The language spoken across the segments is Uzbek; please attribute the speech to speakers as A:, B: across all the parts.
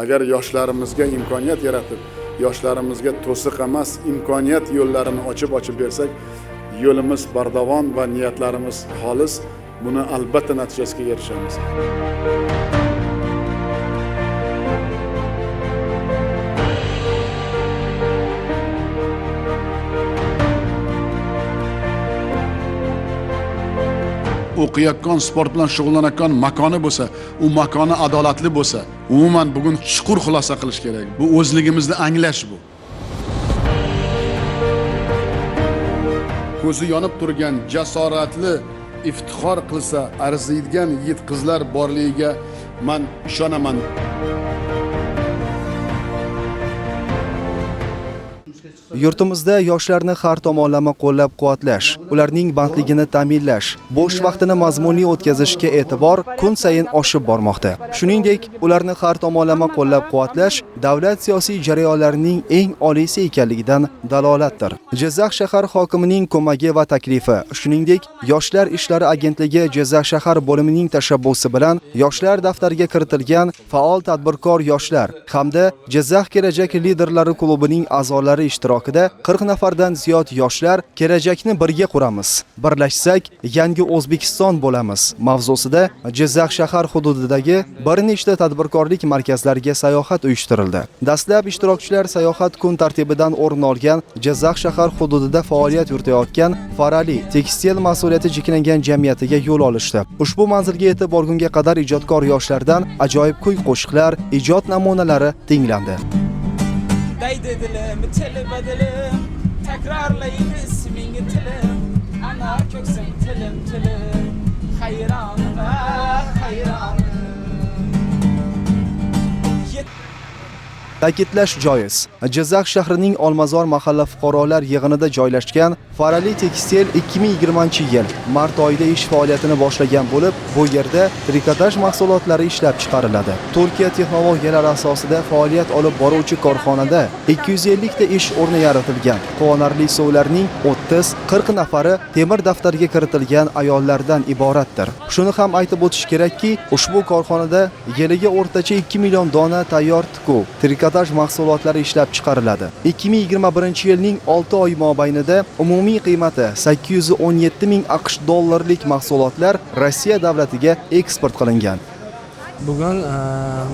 A: agar yoshlarimizga imkoniyat yaratib yoshlarimizga to'siq emas imkoniyat yo'llarini ochib ochib bersak yo'limiz bardavom va niyatlarimiz xolis. Buni albatta natijasiga erishamiz. O'qiyotgan sport bilan shug'ullanayotgan makoni bo'lsa u makoni adolatli bo'lsa umuman bugun chuqur xulosa qilish kerak. Bu o'zligimizni anglash bu. Ko'zi yonib turgan jasoratli iftixor qilsa arziydigan yigit qizlar borligiga man ishonaman.
B: Yurtimizda yoshlarni har tomonlama qo'llab-quvvatlash, ularning bandligini ta'minlash, bo'sh vaqtini mazmunli o'tkazishga e'tibor kun sayin oshib bormoqda. Shuningdek, ularni har tomonlama qo'llab-quvvatlash davlat siyosiy jarayonlarining eng oliysi ekanligidan dalolatdir. Jizzax shahar hokimining ko'magi va taklifi, shuningdek, Yoshlar ishlari agentligi Jizzax shahar bo'limining tashabbusi bilan yoshlar daftariga kiritilgan faol tadbirkor yoshlar hamda Jizzax kelajak liderlari klubining a'zolari ishtirok ishtirokida 40 nafardan ziyod yoshlar kelajakni birga quramiz. Birlashsak, yangi O'zbekiston bo'lamiz mavzusida Jizzax shahar hududidagi bir nechta tadbirkorlik markazlariga sayohat uyushtirildi. Dastlab ishtirokchilar sayohat kun tartibidan o'rin olgan Jizzax shahar hududida faoliyat yuritayotgan Farali tekstil mas'uliyati cheklangan jamiyatiga yo'l olishdi. Ushbu manzilga yetib borgunga qadar ijodkor yoshlardan ajoyib kuy-qo'shiqlar, ijod namunalari tinglandi.
C: Kaydedelim telim edelim Tekrarlayın ismini telim Ana köksün telim telim. Hayran be
B: Ta'kidlash joiz. Jizzax shahrining Olmazor mahalla fuqarolar yig'inida joylashgan Farali Tekstil 2020-yil mart oyida ish faoliyatini boshlagan bo'lib, bu yerda trikotaj mahsulotlari ishlab chiqariladi. Turkiya texnologiyalari asosida faoliyat olib boruvchi korxonada 250 ta ish o'rni yaratilgan. Quvonarli suvlarning 30-40 nafari temir daftarga kiritilgan ayollardan iboratdir. Shuni ham aytib o'tish kerakki, ushbu korxonada yiliga o'rtacha 2 million dona tayyor tikuv, trikotaj mahsulotlari ishlab chiqariladi. 2021 yilning 6 oy mobaynida umumiy qiymati 817 ming AQSh dollarlik mahsulotlar Rossiya davlatiga eksport qilingan.
D: bugun e,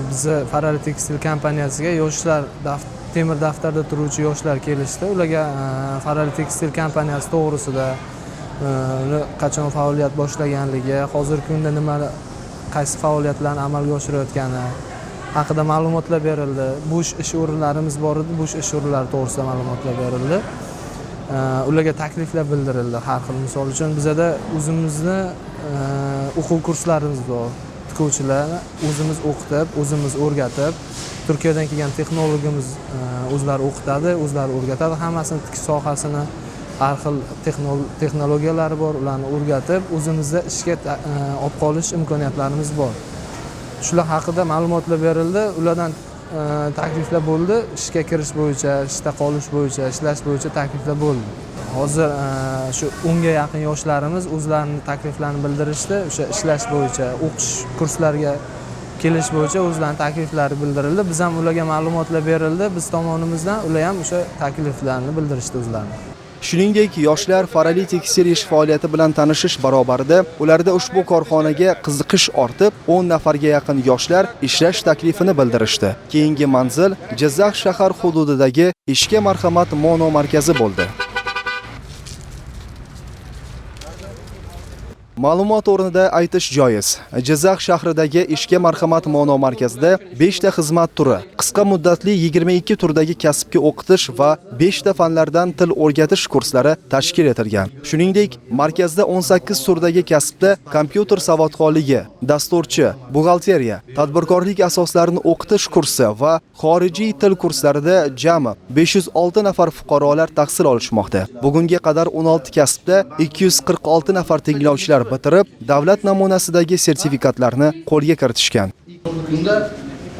D: bizni farali tekstil kompaniyasiga yoshlar temir daftarda turuvchi yoshlar kelishdi ularga e, farali tekstil kompaniyasi to'g'risida e, qachon faoliyat boshlaganligi hozirgi kunda nima qaysi faoliyatlarni amalga oshirayotgani haqida ma'lumotlar berildi. Bo'sh ish o'rinlarimiz bor edi bo'sh ish o'rinlari to'g'risida ma'lumotlar berildi. Ularga takliflar bildirildi har xil. Misol uchun bizada o'zimizni o'quv kurslarimiz bor. Tikuvchilarni o'zimiz o'qitib o'zimiz o'rgatib turkiyadan kelgan texnologimiz o'zlari o'qitadi o'zlari o'rgatadi. Hammasini tikish sohasini har xil texnologiyalari bor ularni o'rgatib o'zimizda ishga olib qolish imkoniyatlarimiz bor. Shular haqida ma'lumotlar berildi. Ulardan e, takliflar bo'ldi. Ishga kirish bo'yicha ishda qolish bo'yicha ishlash bo'yicha takliflar bo'ldi. Hozir e, shu o'nga yaqin yoshlarimiz o'zlarini takliflarini bildirishdi. O'sha ishlash bo'yicha o'qish kurslariga kelish bo'yicha o'zlarini takliflari bildirildi. Biz ham ularga ma'lumotlar berildi. Biz tomonimizdan ular ham o'sha takliflarni bildirishdi o'zlarini.
B: Shuningdek, yoshlar paralitik tekstil faoliyati bilan tanishish barobarida ularda ushbu korxonaga qiziqish ortib, 10 nafarga yaqin yoshlar ishlash taklifini bildirishdi. Keyingi manzil Jizzax shahar hududidagi Ishga marhamat mono markazi bo'ldi. Ma'lumot o'rnida aytish joiz. Jizzax shahridagi Ishga marhamat mono markazida 5 ta xizmat turi, qisqa muddatli 22 turdagi kasbga o'qitish va 5 ta fanlardan til o'rgatish kurslari tashkil etilgan. Shuningdek, markazda 18 turdagi kasbda kompyuter savodxonligi, dasturchi, buxgalteriya, tadbirkorlik asoslarini o'qitish kursi va xorijiy til kurslarida jami 506 nafar fuqarolar tahsil olishmoqda. Bugunga qadar 16 kasbda 246 nafar tinglovchilar bitirib, davlat namunasidagi sertifikatlarni qo'lga kiritishgan.
E: kunda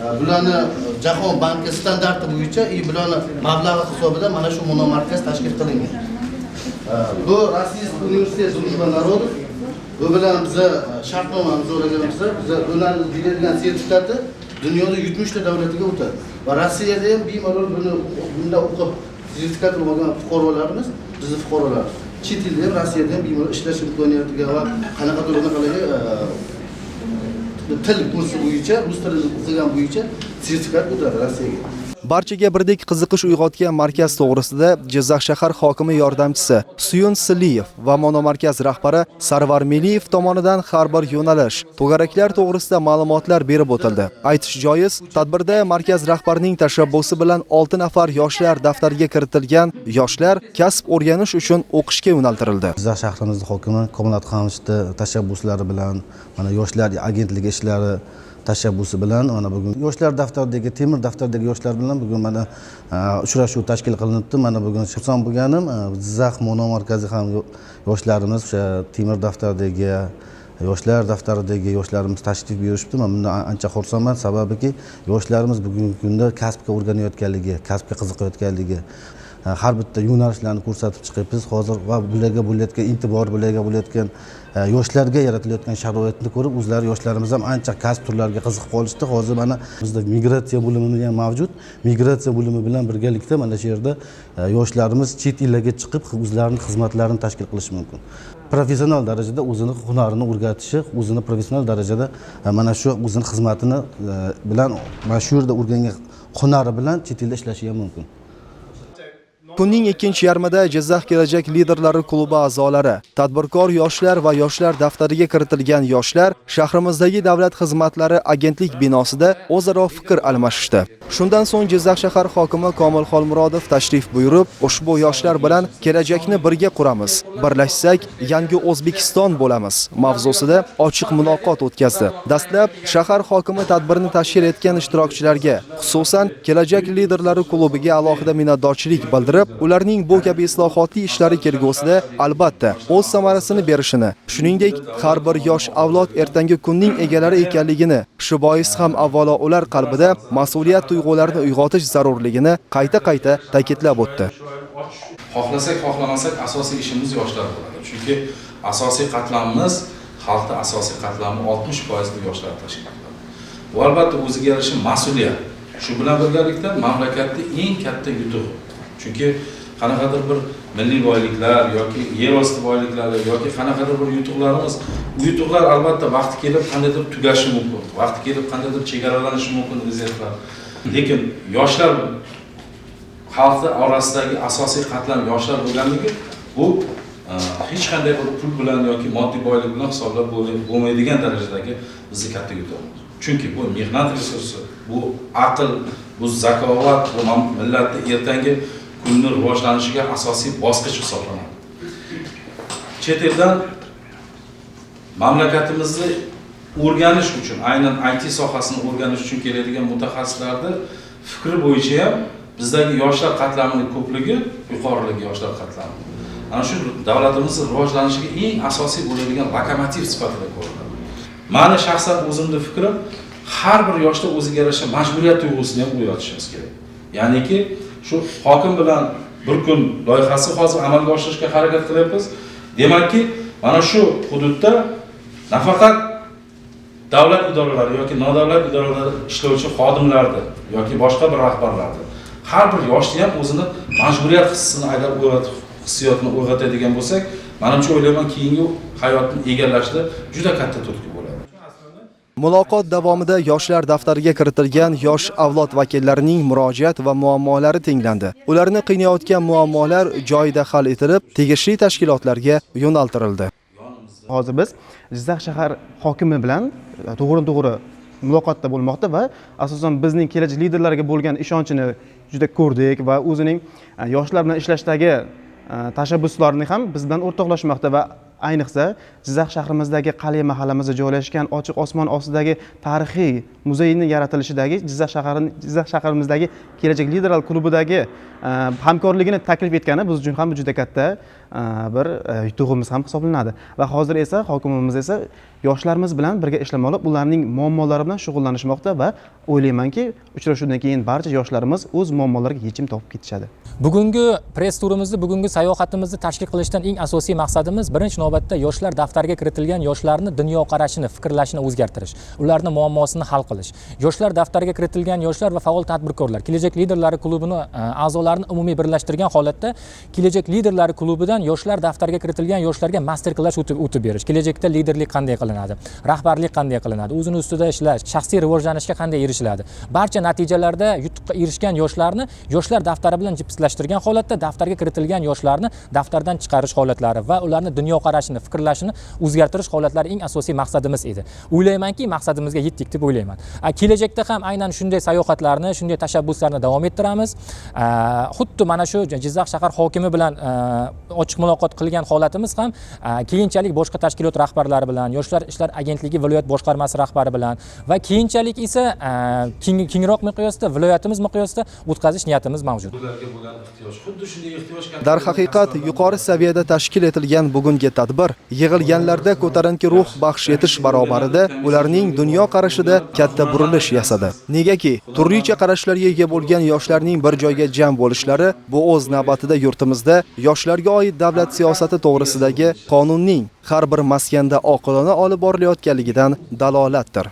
E: e, bularni e, jahon banki standarti bo'yicha i bularni mablag'i hisobida mana shu monomarkaz tashkil qilingan. E, bu Rossiya universitet дружба Narodov bu bilan biza shartnoma imzolaganmiz biza ularni berilgan sertifikati dunyoda 70 ta davlatiga o'tadi. Va rossiyada ham bemalol buni bunda o'qib sertifikat olgan fuqarolarimiz bizni fuqarolarimiz. Chet elda ham rossiyada ham bemalol ishlash imkoniyatiga va qanaqadir unaqalarga e, til kursi bo'yicha rus tilini o'qigan bo'yicha sertifikat o'tadi rossiyaga
B: Barchaga birdek qiziqish uyg'otgan markaz to'g'risida Jizzax shahar hokimi yordamchisi Suyun Siliyev va monomarkaz rahbari Sarvar Meliyev tomonidan har bir yo'nalish, to'garaklar to'g'risida ma'lumotlar berib o'tildi. Aytish joiz, tadbirda markaz rahbarining tashabbusi bilan 6 nafar yoshlar daftarga kiritilgan yoshlar kasb o'rganish uchun o'qishga yo'naltirildi.
E: Jizzax shahrimizning hokimi Komilot Xamishni tashabbuslari bilan mana yoshlar agentligi ishlari tashabbusi bilan mana bugun yoshlar daftaridagi temir daftardagi yoshlar bilan bugun mana e, uchrashuv tashkil qilinibdi. Mana bugun xursand bo'lganim Jizzax e, mono markazi ham yoshlarimiz o'sha temir daftardagi yoshlar daftaridagi yoshlarimiz tashrif buyurishibdi. Man bundan ancha xursandman. Sababiki yoshlarimiz bugungi kunda kasbga o'rganayotganligi kasbga qiziqayotganligi. Har bitta yo'nalishlarni ko'rsatib chiqyapmiz hozir va bularga bo'layotgan e'tibor bularga bo'layotgan yoshlarga yaratilayotgan sharoitni ko'rib o'zlari yoshlarimiz ham ancha kasb turlariga qiziqib qolishdi. Hozir mana bizda migratsiya bo'limi ham mavjud. Migratsiya bo'limi bilan birgalikda mana shu yerda yoshlarimiz chet ellarga chiqib o'zlarini xizmatlarini tashkil qilishi mumkin. Professional darajada o'zini hunarini o'rgatishi o'zini professional darajada mana shu o'zini xizmatini bilan mana shu yerda o'rgangan hunari bilan chet elda ishlashi ham mumkin.
B: Kunning ikkinchi yarmida Jizzax kelajak liderlari klubi a'zolari, tadbirkor yoshlar va yoshlar daftariga kiritilgan yoshlar shahrimizdagi davlat xizmatlari agentlik binosida o'zaro fikr almashishdi. Shundan so'ng Jizzax shahar hokimi Komil Xolmurodov tashrif buyurib, ushbu yoshlar bilan kelajakni birga quramiz, birlashsak yangi O'zbekiston bo'lamiz mavzusida ochiq muloqot o'tkazdi. Dastlab shahar hokimi tadbirni tashkil etgan ishtirokchilarga, xususan kelajak liderlari klubiga alohida minnatdorchilik bildirib, ularning bu kabi islohotli ishlari kelgusida albatta o'z samarasini berishini, shuningdek har bir yosh avlod ertangi kunning egalari ekanligini, shu bois ham avvalo ular qalbida mas'uliyat tuyg'ularni uyg'otish zarurligini qayta-qayta ta'kidlab o'tdi.
F: xohlasak xohlamasak asosiy ishimiz yoshlar bo'ladi. Chunki asosiy qatlamimiz xalqni asosiy qatlami 60 foizini yoshlar tashkil qiladi bu albatta o'ziga yarasha mas'uliyat. Shu bilan birgalikda mamlakatni eng katta yutug'i chunki qanaqadir bir milliy boyliklar yoki yer osti boyliklari yoki qanaqadir bir yutuqlarimiz bu yutuqlar albatta vaqti kelib qandaydir tugashi mumkin vaqti kelib qandaydir chegaralanishi mumkin rezervlar lekin yoshlar xalqni orasidagi asosiy qatlam yoshlar bo'lganligi bu e, hech qanday bir pul bilan yoki moddiy boylik bilan hisoblab bo'lmaydigan darajadagi bizni katta yutug'imiz chunki bu mehnat resursi bu aql bu zakovat bu millatni ertangi kunni rivojlanishiga asosiy bosqich hisoblanadi. Chet eldan mamlakatimizni o'rganish uchun aynan IT sohasini o'rganish uchun keladigan mutaxassislarni fikri bo'yicha ham bizdagi yoshlar qatlamining ko'pligi yuqoriligi yoshlar qatlami ana shu davlatimizni rivojlanishiga eng asosiy bo'ladigan lokomotiv sifatida ko'riladi mani shaxsan o'zimni fikrim har bir yoshda o'ziga yarasha majburiyat tuyg'usini ham uyg'otishimiz kerak. Ya'niki shu hokim bilan bir kun loyihasi hozir amalga oshirishga harakat qilyapmiz. Demakki mana shu hududda nafaqat davlat idoralari yoki nodavlat idoralarda ishlovchi xodimlarni yoki boshqa bir rahbarlarni har bir yoshni ham o'zini majburiyat hissini agar uyg'otib hissiyotni uyg'otadigan bo'lsak manimcha o'ylayman keyingi hayotni egallashda juda katta turtki bo'ladi
B: Muloqot davomida yoshlar daftariga kiritilgan yosh avlod vakillarining murojaat va muammolari tinglandi. Ularni qiynayotgan muammolar joyida hal etilib, tegishli tashkilotlarga yo'naltirildi.
G: Hozir biz jizzax shahar hokimi bilan e, to'g'ri to'g'ri muloqotda bo'lmoqda va asosan bizning kelajak liderlariga bo'lgan ishonchini juda ko'rdik va o'zining e, yoshlar bilan ishlashdagi e, tashabbuslarini ham biz bilan o'rtoqlashmoqda va ayniqsa jizzax shahrimizdagi qaliya mahallamizda joylashgan ochiq osmon ostidagi tarixiy muzeyni yaratilishidagi jizzax shaharini jizzax shaharimizdagi kelajak liderlar klubidagi hamkorligini taklif etgani biz uchun ham juda katta bir e, yutug'imiz ham hisoblanadi. Va hozir esa hokimimiz esa yoshlarimiz bilan birga ishlamoqda ularning muammolari bilan shug'ullanishmoqda va o'ylaymanki uchrashuvdan keyin barcha yoshlarimiz o'z muammolariga yechim topib ketishadi.
H: Bugungi press turimizni bugungi sayohatimizni tashkil qilishdan eng asosiy maqsadimiz birinchi navbatda yoshlar daftariga kiritilgan yoshlarni dunyoqarashini fikrlashini o'zgartirish ularni muammosini hal qilish. Yoshlar daftariga kiritilgan yoshlar va faol tadbirkorlar kelajak liderlari klubini e, a'zolarini umumiy birlashtirgan holatda kelajak liderlari klubidan yoshlar daftariga kiritilgan yoshlarga master klass o'tib o'tib berish. Kelajakda liderlik qanday qilinadi? Rahbarlik qanday qilinadi? O'zini ustida ishlash shaxsiy rivojlanishga qanday erishiladi? Barcha natijalarda yutuqqa erishgan yoshlarni yoshlar daftari bilan jipslashtirgan holatda daftarga kiritilgan yoshlarni daftardan chiqarish holatlari va ularni dunyoqarashini fikrlashini o'zgartirish holatlari eng asosiy maqsadimiz edi. O'ylaymanki maqsadimizga yetdik deb o'ylayman. Kelajakda ham aynan shunday sayohatlarni shunday tashabbuslarni davom ettiramiz. Xuddi mana shu jizzax shahar hokimi bilan ochiq muloqot qilgan holatimiz ham keyinchalik boshqa tashkilot rahbarlari bilan yoshlar ishlar agentligi viloyat boshqarmasi rahbari bilan va keyinchalik esa kengroq miqyosda viloyatimiz miqyosida o'tkazish niyatimiz mavjud.
B: Darhaqiqat yuqori saviyada tashkil etilgan bugungi tadbir yig'ilganlarda ko'tarinki ruh baxsh etish barobarida ularning dunyo qarashida katta burilish yasadi. Negaki turlicha qarashlarga ega bo'lgan yoshlarning bir joyga jam bo'lishlari bu o'z navbatida yurtimizda yoshlarga oid davlat siyosati to'g'risidagi qonunning har bir maskanda oqilona olib borilayotganligidan dalolatdir.